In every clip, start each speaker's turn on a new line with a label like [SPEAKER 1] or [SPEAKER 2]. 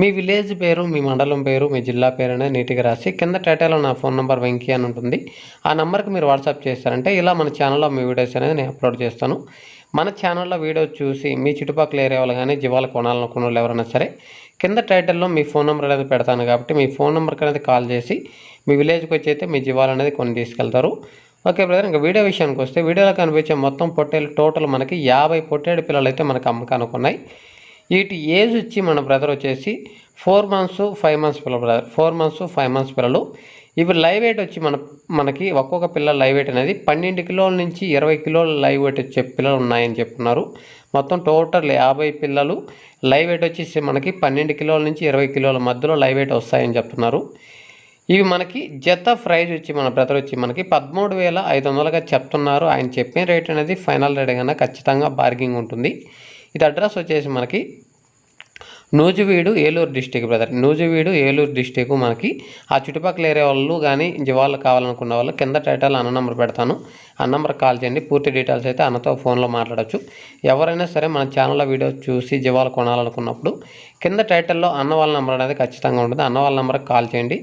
[SPEAKER 1] మీ village పేరు మీ మండలం పేరు మీ జిల్లా పేరు అనేది నీట్గా రాసి కింద టైటిల్లో నా ఫోన్ నెంబర్ వెంకీ అని ఉంటుంది. ఆ నెంబర్కి మీరు వాట్సాప్ చేస్తారంటే ఇలా మన ఛానల్లో మీ వీడియోస్ అనేది నేను అప్లోడ్ చేస్తాను. మన ఛానల్లో వీడియో చూసి మీ చుట్టుపక్కల ఏరియా వాళ్ళు కానీ జీవాలు కొనాలనుకున్న వాళ్ళు ఎవరైనా సరే కింద టైటిల్లో మీ ఫోన్ నెంబర్ అనేది పెడతాను కాబట్టి మీ ఫోన్ నెంబర్కి అనేది కాల్ చేసి మీ విలేజ్కి వచ్చి అయితే మీ జీవాలు అనేది కొన్ని తీసుకెళ్తారు. ఓకే బ్రదర్ ఇంకా వీడియో విషయానికి వస్తే వీడియోలో కనిపించే మొత్తం పొట్టేలు టోటల్ మనకి యాభై పొట్టేడు పిల్లలు అయితే మనకు అమ్మకానికి ఉన్నాయి. వీటి ఏజ్ వచ్చి మన బ్రదర్ వచ్చేసి ఫోర్ మంత్స్ ఫైవ్ మంత్స్ పిల్లలు brother four months five months పిల్లలు. ఇవి లైవ్ వెయిట్ వచ్చి మన మనకి ఒక్కొక్క పిల్లల లైవ్ వెయిట్ అనేది పన్నెండు కిలోల నుంచి ఇరవై కిలోల లైవ్ వెయిట్ వచ్చే పిల్లలు ఉన్నాయని చెప్తున్నారు. మొత్తం టోటల్ యాభై పిల్లలు లైవ్ వెయిట్ వచ్చేసి మనకి పన్నెండు కిలోల నుంచి ఇరవై కిలోల మధ్యలో లైవ్ వెయిట్ వస్తాయని చెప్తున్నారు. ఇవి మనకి జత ప్రైజ్ వచ్చి మన బ్రదర్ వచ్చి మనకి పదమూడు వేల ఐదు వందలుగా చెప్తున్నారు. ఆయన చెప్పిన రేట్ అనేది ఫైనల్ రేట్ కన్నా ఖచ్చితంగా బార్గింగ్ ఉంటుంది. ఇది అడ్రస్ వచ్చేసి మనకి Nuzvid Eluru district brother. Nuzvid Eluru district మనకి ఆ చుట్టుపక్కల ఏరియా వాళ్ళు కానీ వాళ్ళు కావాలనుకున్న వాళ్ళు కింద టైటల్ అన్న నెంబర్ పెడతాను. ఆ నెంబర్ కాల్ చేయండి. పూర్తి డీటెయిల్స్ అయితే అన్నతో ఫోన్లో మాట్లాడచ్చు. ఎవరైనా సరే మన ఛానల్లో వీడియో చూసి జీవాలు కొనాలనుకున్నప్పుడు కింద టైటిల్లో అన్న వాళ్ళ నెంబర్ అనేది ఖచ్చితంగా ఉంటుంది. అన్న వాళ్ళ నెంబర్కి కాల్ చేయండి.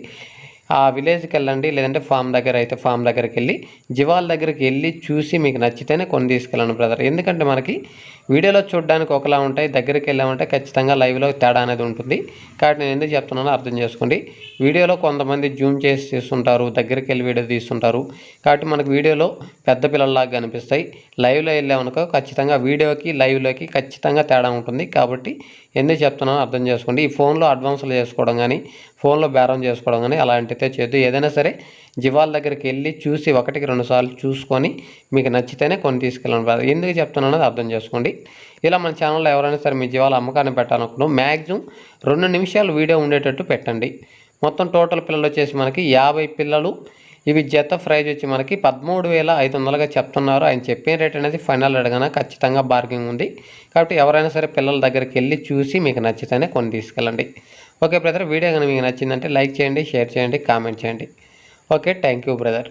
[SPEAKER 1] ఆ విలేజ్కి వెళ్ళండి లేదంటే ఫామ్ దగ్గర అయితే ఫామ్ దగ్గరికి వెళ్ళి జీవాల దగ్గరికి వెళ్ళి చూసి మీకు నచ్చితేనే కొని తీసుకెళ్ళండి బ్రదర్. ఎందుకంటే మనకి వీడియోలో చూడడానికి ఒకలా ఉంటాయి దగ్గరికి వెళ్ళామంటే ఖచ్చితంగా లైవ్లో తేడా అనేది ఉంటుంది. కాబట్టి నేను ఎందుకు చెప్తున్నానో అర్థం చేసుకోండి. వీడియోలో కొంతమంది జూమ్ చేసి తీస్తుంటారు దగ్గరికి వెళ్ళి వీడియో తీస్తుంటారు. కాబట్టి మనకు వీడియోలో పెద్ద పిల్లల్లాగా కనిపిస్తాయి. లైవ్లో వెళ్ళామనుకో ఖచ్చితంగా వీడియోకి లైవ్లోకి ఖచ్చితంగా తేడా ఉంటుంది. కాబట్టి ఎందుకు చెప్తున్నానో అర్థం చేసుకోండి. ఈ ఫోన్లో అడ్వాన్స్లు చేసుకోవడం కానీ ఫోన్లో బేరం చేసుకోవడం కానీ అలాంటితే చేయొద్దు. ఏదైనా సరే జీవాల దగ్గరికి వెళ్ళి చూసి ఒకటికి రెండు సార్లు చూసుకొని మీకు నచ్చితేనే కొన్ని తీసుకెళ్ళండి ఎందుకు చెప్తున్నానో అర్థం చేసుకోండి. ఇలా మన ఛానల్లో ఎవరైనా సరే మీ జీవాల అమ్మకాన్ని పెట్టాలనుకున్నాం మ్యాక్సిమం రెండు నిమిషాలు వీడియో ఉండేటట్టు పెట్టండి. మొత్తం టోటల్ పిల్లలు వచ్చేసి మనకి యాభై పిల్లలు ఇవి జత ప్రైజ్ వచ్చి మనకి పదమూడు వేల ఐదు వందలుగా చెప్తున్నారు. ఆయన చెప్పిన రేట్ అనేది ఫైనల్ అడగన? ఖచ్చితంగా బార్గింగ్ ఉంది. కాబట్టి ఎవరైనా సరే పిల్లల దగ్గరికి వెళ్ళి చూసి మీకు నచ్చితేనే కొన్ని తీసుకెళ్ళండి. ఓకే బ్రదర్ వీడియో కానీ మీకు నచ్చిందంటే లైక్ చేయండి షేర్ చేయండి కామెంట్ చేయండి. Okay thank you brother.